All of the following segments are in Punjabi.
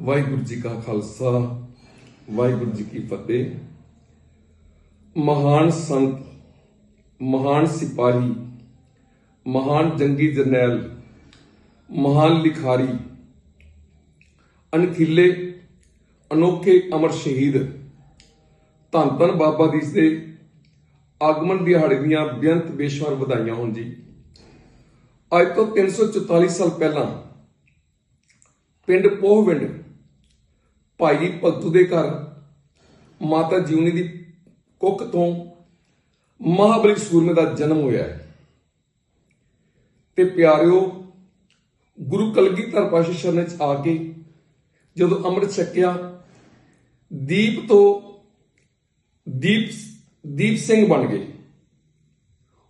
ਵਾਹਿਗੁਰੂ ਜੀ ਕਾ ਖਾਲਸਾ, ਵਾਹਿਗੁਰੂ ਜੀ ਕੀ ਫਤਿਹ। ਮਹਾਨ ਸੰਤ, ਮਹਾਨ ਸਿਪਾਹੀ, ਮਹਾਨ ਜੰਗੀ ਜਰਨੈਲ, ਮਹਾਨ ਲਿਖਾਰੀ, ਅਣਖੀਲੇ, ਅਨੋਖੇ ਅਮਰ ਸ਼ਹੀਦ, ਧੰਨ ਧੰਨ ਬਾਬਾ ਦੀਸ ਦੇ ਆਗਮਨ ਦਿਹਾੜੇ ਦੀਆਂ ਬੇਅੰਤ ਬੇਸ਼ੁਮਾਰ ਵਧਾਈਆਂ ਹੋਣ ਜੀ। ਅੱਜ ਤੋਂ 344 ਸਾਲ ਪਹਿਲਾਂ ਪਿੰਡ ਪੋਹਵਿੰਡ ਭਾਈ ਭਗਤੂ ਦੇ ਘਰ ਮਾਤਾ ਜੀਵਨੀ ਦੀ ਕੁੱਖ ਤੋਂ ਮਹਾਬਲੀ ਸੂਰਮੇ ਦਾ ਜਨਮ ਹੋਇਆ ਹੈ। ਤੇ ਪਿਆਰਿਓ ਗੁਰੂ ਕਲਗੀਧਰ ਪਾਤਸ਼ਾਹ ਸ਼ਰਨ ਚ ਆ ਕੇ ਜਦੋਂ ਅੰਮ੍ਰਿਤ ਛਕਿਆ ਦੀਪ ਤੋਂ ਦੀਪ ਦੀਪ ਸਿੰਘ ਬਣ ਗਏ।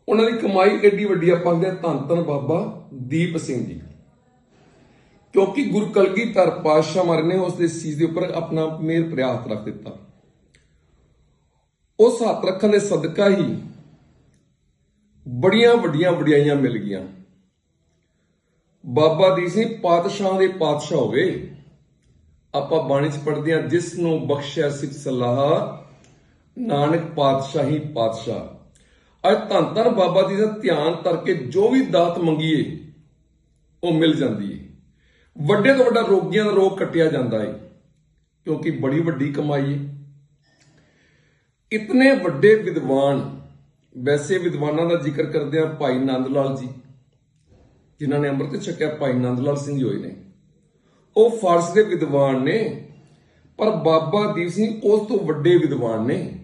ਉਹਨਾਂ ਦੀ ਕਮਾਈ ਐਡੀ ਵੱਡੀ ਆਪਾਂ ਕਹਿੰਦੇ ਹਾਂ, ਧੰਨ ਧੰਨ ਬਾਬਾ ਦੀਪ ਸਿੰਘ ਜੀ। ਕਿਉਂਕਿ ਗੁਰੂ ਕਲਗੀਧਰ ਪਾਤਸ਼ਾਹ ਮਹਾਰਾਜ ਨੇ ਉਸ ਦੇ ਸੀਸ ਦੇ ਉੱਪਰ ਆਪਣਾ ਮੇਰ ਭਰਿਆ ਰੱਖ ਦਿੱਤਾ। ਉਸ ਹੱਥ ਰੱਖਣ ਦੇ ਸਦਕਾ ਹੀ ਬੜੀਆਂ ਵੱਡੀਆਂ ਵਡਿਆਈਆਂ ਮਿਲ ਗਈਆਂ। ਬਾਬਾ ਦੀ ਸਿੰਘ ਪਾਤਸ਼ਾਹ ਦੇ ਪਾਤਸ਼ਾਹ ਹੋਵੇ, ਆਪਾਂ ਬਾਣੀ ਚ ਪੜ੍ਹਦੇ ਹਾਂ ਜਿਸ ਨੂੰ ਬਖਸ਼ਿਆ ਸਿਖ ਸਲਾਹ, ਨਾਨਕ ਪਾਤਸ਼ਾਹੀ ਪਾਤਸ਼ਾਹ। ਅੱਜ ਧੰਨ ਧੰਨ ਬਾਬਾ ਜੀ ਦਾ ਧਿਆਨ ਕਰਕੇ ਜੋ ਵੀ ਦਾਤ ਮੰਗੀਏ, ਉਹ ਮਿਲ ਜਾਂਦੀ ਏ। ਵੱਡੇ ਤੋਂ ਵੱਡਾ ਰੋਗੀਆਂ ਦਾ ਰੋਗ ਕੱਟਿਆ ਜਾਂਦਾ ਹੈ ਕਿਉਂਕਿ ਬੜੀ ਵੱਡੀ ਕਮਾਈ ਹੈ ਇਤਨੇ ਵੱਡੇ ਵਿਦਵਾਨ, ਵੈਸੇ ਵਿਦਵਾਨਾਂ ਦਾ ਜ਼ਿਕਰ ਕਰਦੇ ਆ ਭਾਈ ਨੰਦ ਲਾਲ ਜੀ, ਜਿਨ੍ਹਾਂ ਨੇ ਅੰਮ੍ਰਿਤ ਛਕਿਆ, ਭਾਈ ਨੰਦ ਲਾਲ ਸਿੰਘ ਜੀ ਹੋਏ ਨੇ। ਉਹ ਫਾਰਸ ਦੇ ਵਿਦਵਾਨ ਨੇ, ਪਰ ਬਾਬਾ ਦੀਪ ਸਿੰਘ ਉਸ ਤੋਂ ਵੱਡੇ ਵਿਦਵਾਨ ਨੇ,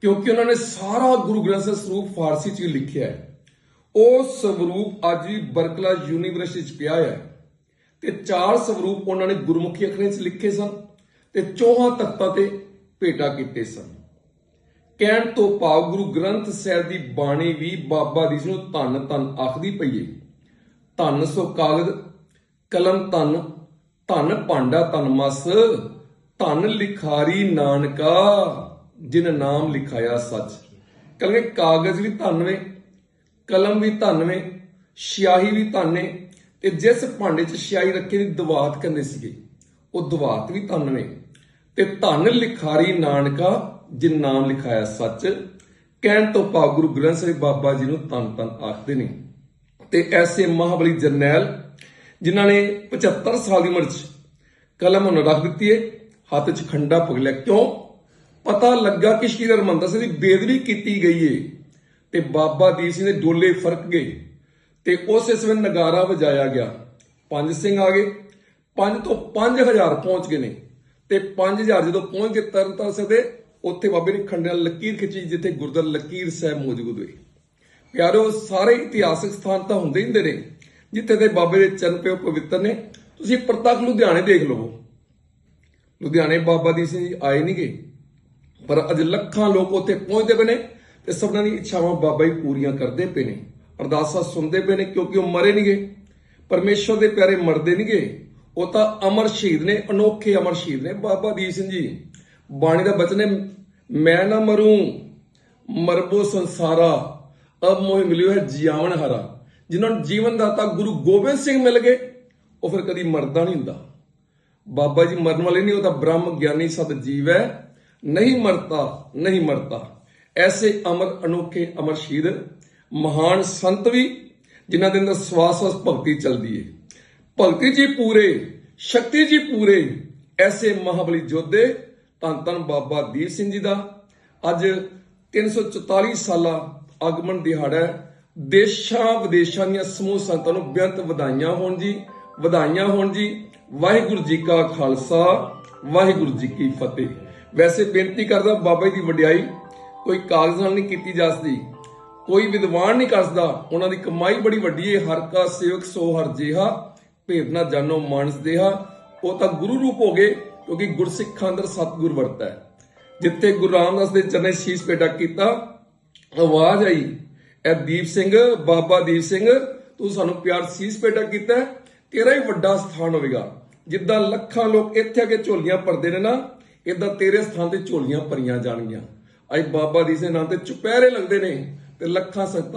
ਕਿਉਂਕਿ ਉਹਨਾਂ ਨੇ ਸਾਰਾ ਗੁਰੂ ਗ੍ਰੰਥ ਸਾਹਿਬ ਸਰੂਪ ਫਾਰਸੀ ਚ ਲਿਖਿਆ ਹੈ। ਉਹ ਸਰੂਪ ਅੱਜ ਵੀ ਬਰਕਲਾ ਯੂਨੀਵਰਸਿਟੀ ਚ ਪਿਆ ਹੈ। ਤੇ ਚਾਰ ਸਰੂਪ ਉਹਨਾਂ ਨੇ ਗੁਰਮੁਖੀ ਅੱਖਰਾਂ 'ਚ ਲਿਖੇ ਸਨ ਤੇ ਚੌਹਾਂ ਤਖਤਾਂ ਤੇ ਭੇਟਾ ਕੀਤੇ ਸਨ। ਕਹਿਣ ਤੋਂ ਭਾਵ ਗੁਰੂ ਗ੍ਰੰਥ ਸਾਹਿਬ ਦੀ ਬਾਣੀ ਵੀ ਬਾਬਾ ਜੀ ਨੂੰ ਧੰਨ ਧੰਨ ਆਖਦੀ ਪਈ ਧੰਨ ਸੋ ਕਾਗਦ, ਕਲਮ ਧੰਨ ਧੰਨ ਭਾਂਡਾ ਧੰਨ ਮਸ, ਧੰਨ ਲਿਖਾਰੀ ਨਾਨਕਾ, ਜਿਨ ਨਾਮ ਲਿਖਾਇਆ ਸੱਚ। ਕਹਿੰਦੇ ਕਾਗਜ਼ ਵੀ ਧੰਨ ਵੇ, ਕਲਮ ਵੀ ਧੰਨ ਵੇ, ਸਿਆਹੀ ਵੀ ਧੰਨ ਏ ਤੇ ਜਿਸ ਭਾਂਡੇ 'ਚ ਸਿਆਹੀ ਰੱਖੀ ਦੀ ਦਵਾਤ ਕਹਿੰਦੇ ਸੀਗੇ, ਉਹ ਦਵਾਤ ਵੀ ਧੰਨ ਨੇ। ਤੇ ਧੰਨ ਲਿਖਾਰੀ ਨਾਨਕਾ, ਜਿਨ ਨਾਮ ਲਿਖਾਇਆ ਸੱਚ, ਕਹਿਣ ਤੋਂ ਭਾਵ ਗੁਰੂ ਗ੍ਰੰਥ ਸਾਹਿਬ ਬਾਬਾ ਜੀ ਨੂੰ ਤਨ ਤਨ ਆਖਦੇ ਨੇ। ਤੇ ਐਸੇ ਮਹਾਬਲੀ ਜਰਨੈਲ, ਜਿਨ੍ਹਾਂ ਨੇ 75 ਸਾਲ ਦੀ ਉਮਰ 'ਚ ਕਲਮ ਉਹਨਾਂ ਰੱਖ ਦਿੱਤੀ ਏ, ਹੱਥ 'ਚ ਖੰਡਾ ਪਗਲਿਆ ਕਿਉਂ? ਪਤਾ ਲੱਗਾ ਕਿ ਸ਼੍ਰੀ ਹਰਿਮੰਦਰ ਸਿੰਘ ਦੀ ਬੇਦਬੀ ਕੀਤੀ ਗਈ ਏ ਤੇ ਬਾਬਾ ਦੀਪ ਸਿੰਘ ਦੇ ਡੋਲੇ ਫ਼ਰਕ ਗਏ। ਤੇ ਉਸੇ ਸਮੇਂ ਨਗਾਰਾ ਵਜਾਇਆ ਗਿਆ। ਪੰਜ ਸਿੰਘ ਆ ਗਏ। ਪੰਜ ਤੋਂ 5000 ਪਹੁੰਚ ਗਏ ਨੇ। ਤੇ 5000 ਜਦੋਂ ਪਹੁੰਚ ਗਏ ਤਰਨਤਾਰਨ ਸਾਹਿਬ ਦੇ, ਉੱਥੇ ਬਾਬੇ ਨੇ ਖੰਡੇ ਨਾਲ ਲਕੀਰ ਖਿੱਚੀ, ਜਿੱਥੇ ਗੁਰਦੁਆਰਾ ਲਕੀਰ ਸਾਹਿਬ ਮੌਜੂਦ ਹੋਏ। ਪਿਆਰੋ, ਸਾਰੇ ਇਤਿਹਾਸਕ ਸਥਾਨ ਤਾਂ ਹੁੰਦੇ ਹੀ ਹੁੰਦੇ ਨੇ, ਜਿੱਥੇ ਦੇ ਬਾਬੇ ਦੇ ਚਰਨ ਪਿਓ ਪਵਿੱਤਰ ਨੇ। ਤੁਸੀਂ ਪ੍ਰਤੱਖ ਲੁਧਿਆਣੇ ਦੇਖ ਲਵੋ। ਲੁਧਿਆਣੇ ਬਾਬਾ ਦੀ ਸਿੰਘ ਜੀ ਆਏ ਨਹੀਂਗੇ ਪਰ ਅੱਜ ਲੱਖਾਂ ਲੋਕ ਉੱਥੇ ਪਹੁੰਚਦੇ ਪਏ ਨੇ ਤੇ ਸਭਨਾਂ ਦੀ ਇੱਛਾਵਾਂ ਬਾਬਾ ਹੀ ਪੂਰੀਆਂ ਕਰਦੇ ਪਏ ਨੇ। ਅਰਦਾਸਾਂ ਸੁਣਦੇ ਪਏ ਨੇ ਕਿਉਂਕਿ ਉਹ ਮਰੇ ਨਹੀਂਗੇ ਪਰਮੇਸ਼ਵਰ ਦੇ ਪਿਆਰੇ ਮਰਦੇ ਨਹੀਂਗੇ ਉਹ ਤਾਂ ਅਮਰ ਸ਼ਹੀਦ ਨੇ, ਅਨੋਖੇ ਅਮਰ ਸ਼ਹੀਦ ਨੇ। ਬਾਬਾ ਦੀਪ ਸਿੰਘ ਜੀ, ਬਾਣੀ ਦਾ ਬਚਨ ਹੈ, ਮੈਂ ਨਾ ਮਰੂੰ, ਮਰਬੋ ਸੰਸਾਰਾ, ਅਬ ਮੋਹ ਮਿਲਿਓ ਹੈ ਜੀਵਨ ਹਰਾ। ਜਿਨ੍ਹਾਂ ਨੂੰ ਜੀਵਨ ਦਾਤਾ ਗੁਰੂ ਗੋਬਿੰਦ ਸਿੰਘ ਮਿਲ ਗਏ, ਉਹ ਫਿਰ ਕਦੀ ਮਰਦਾ ਨਹੀਂ ਹੁੰਦਾ। ਬਾਬਾ ਜੀ ਮਰਨ ਵਾਲੇ ਨਹੀਂ, ਉਹ ਤਾਂ ਬ੍ਰਹਮ ਗਿਆਨੀ ਸਦ ਜੀਵ ਹੈ। ਨਹੀਂ ਮਰਤਾ ਨਹੀਂ ਮਰਤਾ। ਐਸੇ ਅਮਰ, ਅਨੋਖੇ ਅਮਰ ਸ਼ਹੀਦ ਮਹਾਨ ਸੰਤ ਵੀ, ਜਿਨ੍ਹਾਂ ਦੇ ਅੰਦਰ ਸਵਾਸ ਸਵਾਸ ਭਗਤੀ ਚੱਲਦੀ ਏ। ਭਗਤੀ ਜੀ ਪੂਰੇ, ਸ਼ਕਤੀ ਜੀ ਪੂਰੇ, ਐਸੇ ਮਹਾਬਲੀ ਯੋਧੇ, ਧੰਨ ਧੰਨ ਬਾਬਾ ਦੀਪ ਸਿੰਘ ਜੀ ਦਾ। ਅੱਜ 344 ਸਾਲਾ ਆਗਮਨ ਦਿਹਾੜਾ ਦੇਸ਼ਾਂ ਵਿਦੇਸ਼ਾਂ ਦੀਆਂ ਸਮੂਹ ਸੰਤਾਂ ਨੂੰ ਬੇਅੰਤ ਵਧਾਈਆਂ ਹੋਣ ਜੀ, ਵਧਾਈਆਂ ਹੋਣ ਜੀ। ਵਾਹਿਗੁਰੂ ਜੀ ਕਾ ਖਾਲਸਾ, ਵਾਹਿਗੁਰੂ ਜੀ ਕੀ ਫਤਿਹ। ਵੈਸੇ ਬੇਨਤੀ ਕਰਦਾ ਬਾਬਾ ਜੀ ਦੀ ਵਡਿਆਈ ਕੋਈ ਕਾਗਜ਼ ਨਾਲ ਨਹੀਂ ਕੀਤੀ ਜਾ ਸਕਦੀ। ਕੋਈ ਵਿਦਵਾਨ ਨਹੀਂ ਕੱਸਦਾ। ਉਹਨਾਂ ਦੀ ਕਮਾਈ ਬੜੀ ਵੱਡੀ ਹੈ ਹਰ ਕਾ ਸੇਵਕ ਸੋ ਹਰ ਜੇਹਾ। ਭੇਦ ਜਾਨੋ ਮਾਨਸ ਦੇਹਾ। ਉਹ ਤਾਂ ਗੁਰੂ ਰੂਪ ਹੋ ਗਏ, ਕਿਉਂਕਿ ਗੁਰਸਿੱਖਾਂ ਅੰਦਰ ਸਤਿਗੁਰ ਵਰਤਾ ਹੈ। ਜਿੱਥੇ ਗੁਰੂ ਰਾਮਦਾਸ ਦੇ ਚਰਨੇ ਸ਼ੀਸ਼ ਪੇਟਾ ਕੀਤਾ, ਆਵਾਜ਼ ਆਈ ਇਹ ਦੀਪ ਸਿੰਘ, ਬਾਬਾ ਦੀਪ ਸਿੰਘ, ਤੂੰ ਸਾਨੂੰ ਪਿਆਰ ਸੀਸ ਪੇਟਾ ਕੀਤਾ ਤੇਰਾ ਹੀ ਵੱਡਾ ਸਥਾਨ ਹੋਵੇਗਾ। ਜਿੱਦਾਂ ਲੱਖਾਂ ਲੋਕ ਇੱਥੇ ਆ ਕੇ ਝੋਲੀਆਂ ਭਰਦੇ ਨੇ ਨਾ ਇਦਾਂ ਤੇਰੇ ਸਥਾਨ ਤੇ ਝੋਲੀਆਂ ਭਰੀਆਂ ਜਾਣਗੀਆਂ। ਅੱਜ ਬਾਬਾ ਦੀ ਸਿੰਘ ਨਾਂ ਤੇ ਚੁਪਹਿਰੇ ਲੱਗਦੇ ਨੇ। ਤੇ ਲੱਖਾਂ ਸੰਗਤਾਂ